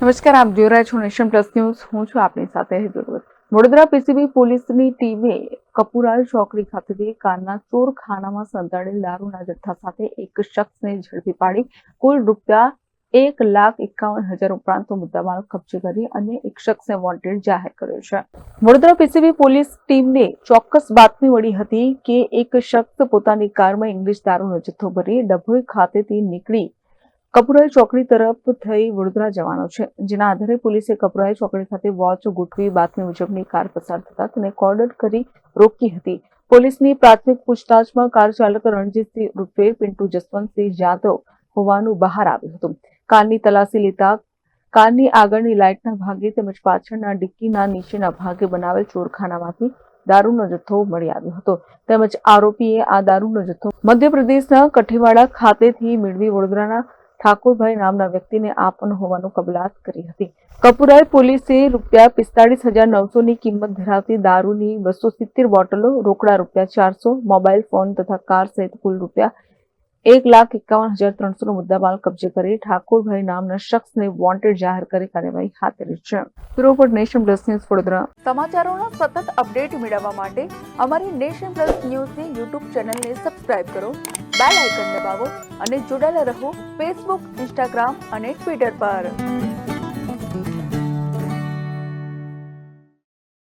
નમસ્કાર, આપ જોઈ રહ્યા છો નેશન પ્લસ ન્યૂઝ. હું છું આપની સાથે હેતુલવત વડોદરા પીસીબી પોલીસની ટીમે કપુરાલ ચોકડી ખાતેથી કારના ચોરખાનામાં સંતાડેલ દારૂના જથ્થા સાથે એક શખ્સને ઝડપી પાડી, કુલ રૂપિયા એક લાખ એકાવન હજાર ઉપરાંત મુદ્દામાલ કબજે કરી અને એક શખ્સને વોન્ટેડ જાહેર કર્યો છે. વડોદરા પીસીબી પોલીસ ટીમને ચોક્કસ બાતમી મળી હતી કે એક શખ્સ પોતાની કારમાં ઇંગ્લિશ દારૂનો જથ્થો ભરી ડભોઈ ખાતેથી નીકળી કપુરાઈ ચોકડી તરફ થઈ વડોદરા જવાનો છે, જેના આધારે પોલીસે કપુરાઈ ચોકડી ખાતે વોચ ગોઠવી બાતમી મુજબની કાર પસાર થતા તેને કોર્ડર કરી રોકી હતી. પોલીસની પ્રાથમિક પૂછતાછમાં કાર ચાલક રણજીતસિંહ રૂપે પિન્ટુ જસવંતસિંહ જાદવ હોવાનું બહાર આવ્યું હતું. કારની તલાસી લેતા કારની આગળની લાઇટના ભાગે તેમજ પાછળના ડિક્કીના નીચેના ભાગે બનાવેલ ચોરખાનામાંથી દારૂનો જથ્થો મળી આવ્યો હતો. તેમજ આરોપીએ આ દારૂનો જથ્થો મધ્યપ્રદેશના કઠેવાડા ખાતેથી મેળવી વડોદરાના ઠાકોરભાઈ નામના વ્યક્તિને આપવાનો હોવાનું કબલાત કરી હતી. કપુરાએ પોલીસે રૂપિયા પિસ્તાળીસ હજાર નવસોની કિંમત ધરાવતી દારૂની બસો સિત્તેર બોટલો રોકડા રૂપિયા ચારસો, મોબાઈલ ફોન તથા કાર સહિત કુલ રૂપિયા એક લાખ એકાવન હજાર ત્રણસોનો મુદ્દામાલ કબજે કરી ઠાકોરભાઈ નામના શખ્સને વોન્ટેડ જાહેર કરી કાર્યવાહી હાથ ધરી છે. બ્યુરો પર નેશન પ્લસ ન્યૂઝ વડોદરા. સમાચારોના સતત અપડેટ મેળવવા માટે અમારી નેશન પ્લસ ન્યૂઝની યુટ્યુબ ચેનલને સબસ્ક્રાઇબ કરો, બેલ આઇકન દબાવો અને જોડાયેલા રહો ફેસબુક, ઇન્સ્ટાગ્રામ અને ટ્વિટર પર.